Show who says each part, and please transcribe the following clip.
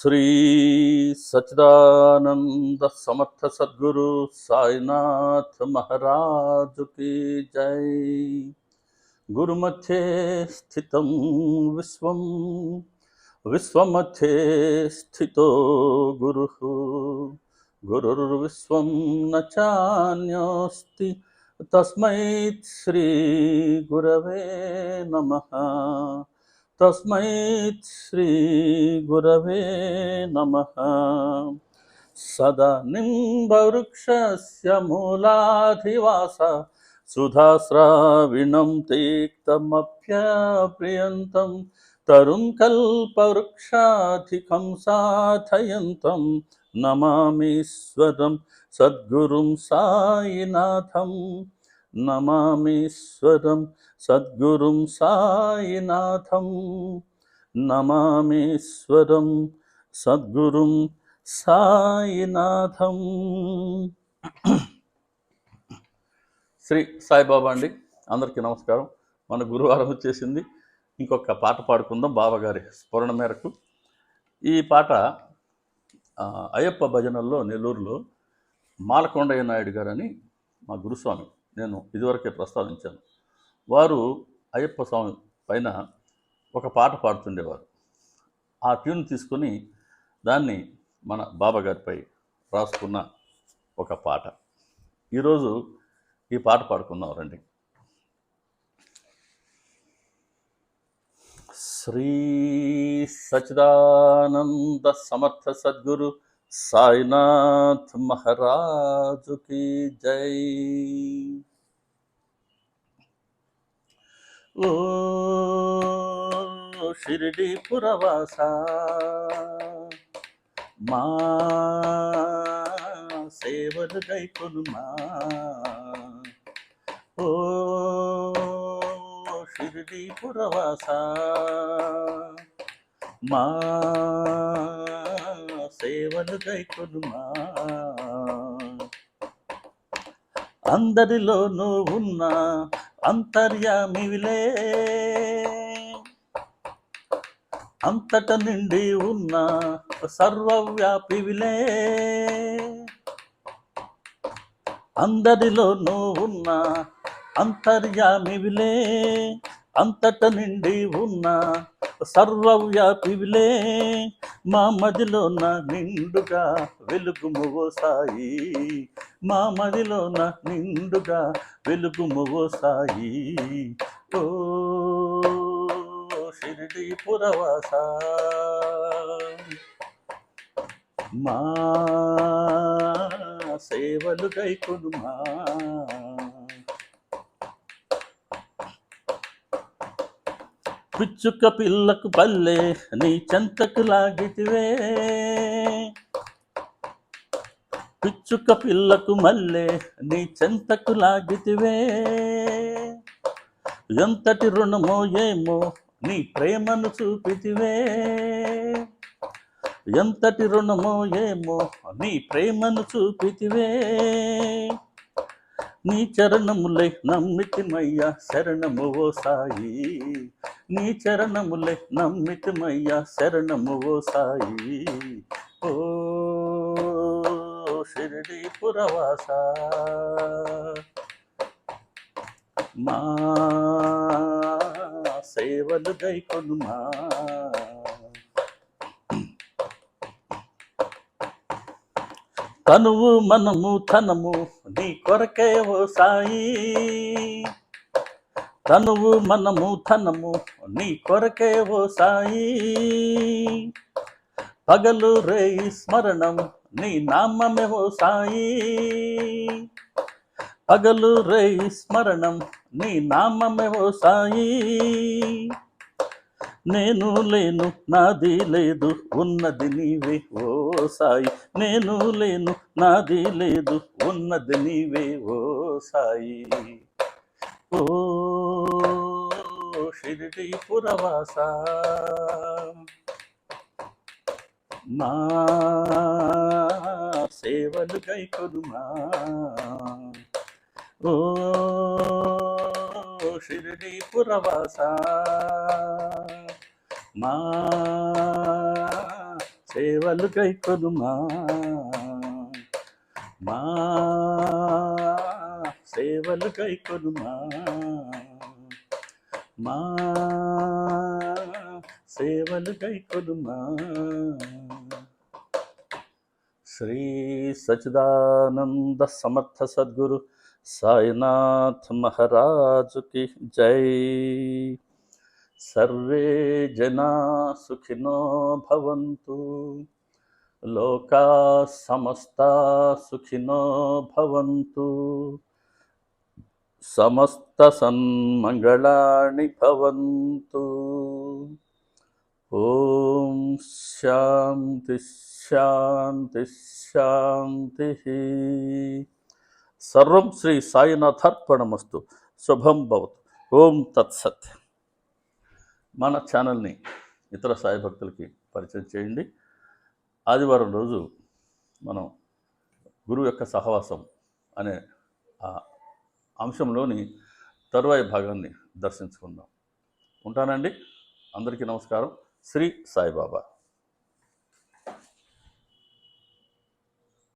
Speaker 1: శ్రీ సచిదానంద సమర్థ సద్గురు సాయినాథ్ మహారాజు की జై గురుమధ్యే స్థితం విశ్వం విశ్వమధ్యే స్థితో గురు గురుర్విశ్వం న చాన్యోస్తి తస్మై శ్రీ గురవే నమః తస్మై శ్రీ గురవే నమ. సదా నింబవృక్షస్య మూలాధివాస. సుధాస్రావిణం తీక్తమప్యప్రియంతం. తరుం కల్పవృక్షాధికం సాధయంతం. నమామీశ్వరం సద్గురుం సాయినాథం. నమామీశ్వరం సద్గురుం సాయినాథం. నమామీశ్వరం సద్గురుం సాయినాథం. శ్రీ సాయిబాబా అండి అందరికీ నమస్కారం. మన గురువారం వచ్చేసింది. ఇంకొక పాట పాడుకుందాం బాబాగారి స్ఫురణ మేరకు. ఈ పాట అయ్యప్ప భజనల్లో నెల్లూరులో మాలకొండయ్య నాయుడు గారని మా గురుస్వామి నేను ఇదివరకే ప్రస్తావించాను. వారు అయ్యప్ప స్వామి పైన ఒక పాట పాడుతుండేవారు. ఆ ట్యూన్ తీసుకొని దాన్ని మన బాబా గారిపై రాసుకున్న ఒక పాట. ఈరోజు ఈ పాట పాడుకుందాం రండి. శ్రీ సచిదానంద సమర్థ సద్గురు సాయినాథ్ మహారాజు की జై ఓ షిరిడి పురవాస మా సేవలు గైకొనుమా ఓ షిరిడి పురవాస మా సేవలు గైకొనుమా అందరిలో నువ్వున్న అంతర్యామివిలే. అంతట నిండి ఉన్న సర్వవ్యాపివిలే. అందరిలో నువ్వున్న అంతర్యామివిలే. అంతట నిండి ఉన్న సర్వవ్యాపివిలే మా మదిలోన నిండుగా వెలుగుము ముగోసాయి మా మదిలోన నిండుగా వెలుగుము ఓ ఓ షిరిడి పురవాస. మా సేవలు గైకొనుమా పిచ్చుక పిల్లకు పల్లె నీ చెంతకు లాగితివే. పిచ్చుక పిల్లకు మల్లె నీ చెంతకు లాగితివే. ఎంతటి రుణమో ఏమో నీ ప్రేమను చూపితివే. ఎంతటి రుణమో ఏమో నీ ప్రేమను చూపితివే. నీ చరణములై నమ్మితిమయ్యా శరణము ఓ సాయి. నీ చరణములే నమ్మితమయ్యా శరణము ఓ సాయి. ఓ షిరిడి పురవాస. మా సేవలు గైకొనుమా తనువు మనము తనము నీ కొరకే ఓ సాయి. తనువు మనము తనము నీ కొరకే ఓ సాయి. పగలు రే స్మరణం నీ నామమే ఓ సాయి. పగలు రే స్మరణం నీ నామమే ఓ సాయి. నేను లేను నాది లేదు ఉన్నది నీవే ఓ సాయి. నేను లేను నాది లేదు ఉన్నది నీవే ఓ సాయి. ఓ షిరిడి పురవాస. మా సేవలు గైకొనుమా ఓ షిరిడి మా సేవలు కైకొనుమా మా సేవలు కైకొనుమా మా సేవలు కైకొనుమా శ్రీ సచిదానంద సమర్థ సద్గురు సాయినాథ్ మహారాజుకి జై. సర్వే జనా సుఖినో భవంతు. లోకా సమస్త సుఖినో భవంతు. సమస్త సన్మంగళాని భవంతు. ఓం శాంతి శాంతి శాంతి. సర్వం శ్రీ సాయినాథార్పణమస్తు శుభం భవతు. ఓం తత్సత్. మన ఛానల్ని ఇతర సాయి భక్తులకి పరిచయం చేయండి. ఆదివారం రోజు మనం గురువు యొక్క సహవాసం అనే ఆ అంశంలోని తరువాయి భాగాన్ని దర్శించుకుందాం. ఉంటానండి. అందరికీ నమస్కారం. శ్రీ సాయిబాబా.